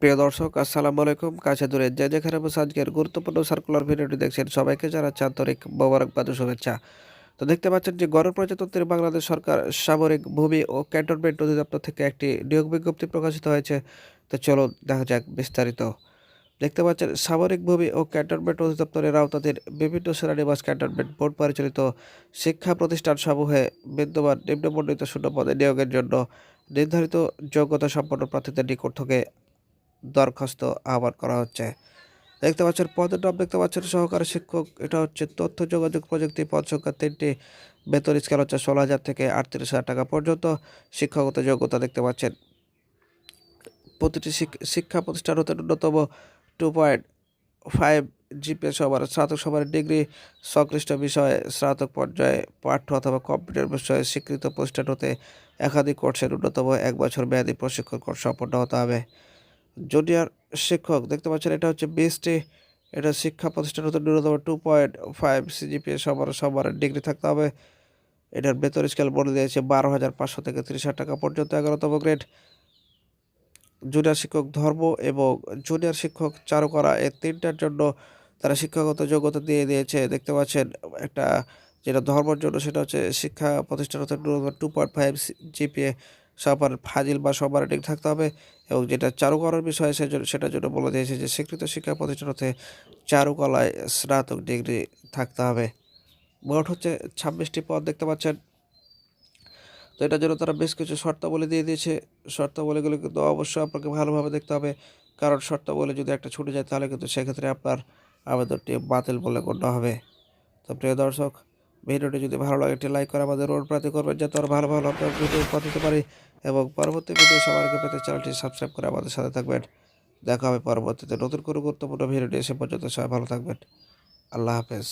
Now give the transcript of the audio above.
প্রিয় দর্শক, আসসালামু আলাইকুম। কাছে দূরে যে যেখানে বসে আজকের গুরুত্বপূর্ণ সার্কুলার ভিডিওটি দেখছেন। সবাইকে জানাচ্ছি আন্তরিক মোবারকবাদ শুভেচ্ছা। তো দেখতে পাচ্ছেন যে গণপ্রজাতন্ত্রী বাংলাদেশ সরকার সামরিক ভূমি ও ক্যান্টনমেন্ট অধিদপ্তর থেকে একটি নিয়োগ বিজ্ঞপ্তি প্রকাশিত হয়েছে। তো চলো দেখা যাক বিস্তারিত। দেখতে পাচ্ছেন, সামরিক ভূমি ও ক্যান্টনমেন্ট অধিদপ্তরের আওতাধীন বিভিন্ন শ্রেণীবাস ক্যান্টনমেন্ট বোর্ড পরিচালিত শিক্ষা প্রতিষ্ঠান সমূহে বিদ্যমান নিম্নমণ্ডিত শূন্য পদে নিয়োগের জন্য নির্ধারিত যোগ্যতা সম্পন্ন প্রার্থীদের নিকট থেকে দরখাস্ত আহ্বান করা হচ্ছে। দেখতে পাচ্ছেন, পদের নাম দেখতে পাচ্ছেন, সহকারী শিক্ষক, এটা হচ্ছে তথ্য যোগাযোগ প্রযুক্তি পদ সংখ্যা তিনটি, বেতন স্কেল হচ্ছে ষোলো হাজার থেকে আটত্রিশ হাজার টাকা পর্যন্ত, শিক্ষাগত যোগ্যতা দেখতে পাচ্ছেন। প্রতিটি শিক- শিক্ষা প্রতিষ্ঠান হতে ন্যূনতম টু পয়েন্ট ফাইভ জিপিএ সবার স্নাতক সবার ডিগ্রি, সংশ্লিষ্ট বিষয়ে স্নাতক পর্যায়ে পাঠ্য অথবা কম্পিউটার বিষয়ে স্বীকৃত প্রতিষ্ঠান হতে একাধিক কোর্সের ন্যূনতম এক বছর মেয়াদী প্রশিক্ষণ কোর্স সম্পন্ন হতে হবে। জুনিয়র শিক্ষক, দেখতে পাচ্ছেন এটা হচ্ছে বিএসটি এটা শিক্ষা প্রতিষ্ঠান হতে ন্যূনতম টু পয়েন্ট ফাইভ সিজিপিএ সবার সবার ডিগ্রি থাকতে হবে। এটার বেতন স্কেল বলে দিয়েছে বারো হাজার পাঁচশো থেকে তিরিশ হাজার টাকা পর্যন্ত, এগারোতম গ্রেড জুনিয়র শিক্ষক ধর্ম এবং জুনিয়র শিক্ষক চারুকলা এই তিনটার জন্য তারা শিক্ষাগত যোগ্যতা দিয়ে দিয়েছে। দেখতে পাচ্ছেন একটা যেটা ধর্মের জন্য, সেটা হচ্ছে শিক্ষা প্রতিষ্ঠান হতে টু পয়েন্ট ফাইভ জিপিএ সবার ফাজিল বা সবার রেটিং থাকতে হবে এবং যেটা চারুকলার বিষয় সে সেটার জন্য বলে দিয়েছে যে স্বীকৃত শিক্ষা প্রতিষ্ঠান হতে চারুকলায় স্নাতক ডিগ্রি থাকতে হবে। মোট হচ্ছে ছাব্বিশটি পদ দেখতে পাচ্ছেন। তো এটার জন্য তারা বেশ কিছু শর্তাবলী দিয়ে দিয়েছে। শর্তাবলীগুলো কিন্তু অবশ্যই আপনাকে ভালোভাবে দেখতে হবে। কারণ শর্তাবলী যদি একটা ছুটে যায় তাহলে কিন্তু সেক্ষেত্রে আপনার আবেদনটি বাতিল বলে গণ্য হবে। তো প্রিয় দর্শক ভিডিওটি যদি ভালো লাগে, একটি লাইক করে আমাদের অনুপ্রাণিত করবেন, যাতে আরও ভালো ভালো আপনার ভিডিও পাঠাতে পারি এবং পরবর্তী ভিডিও আগে পেতে চ্যানেলটি সাবস্ক্রাইব করে আমাদের সাথে থাকবেন। দেখা হবে পরবর্তীতে নতুন কোনো গুরুত্বপূর্ণ ভিডিওটি এসে পর্যন্ত সবাই ভালো থাকবেন। আল্লাহ হাফেজ।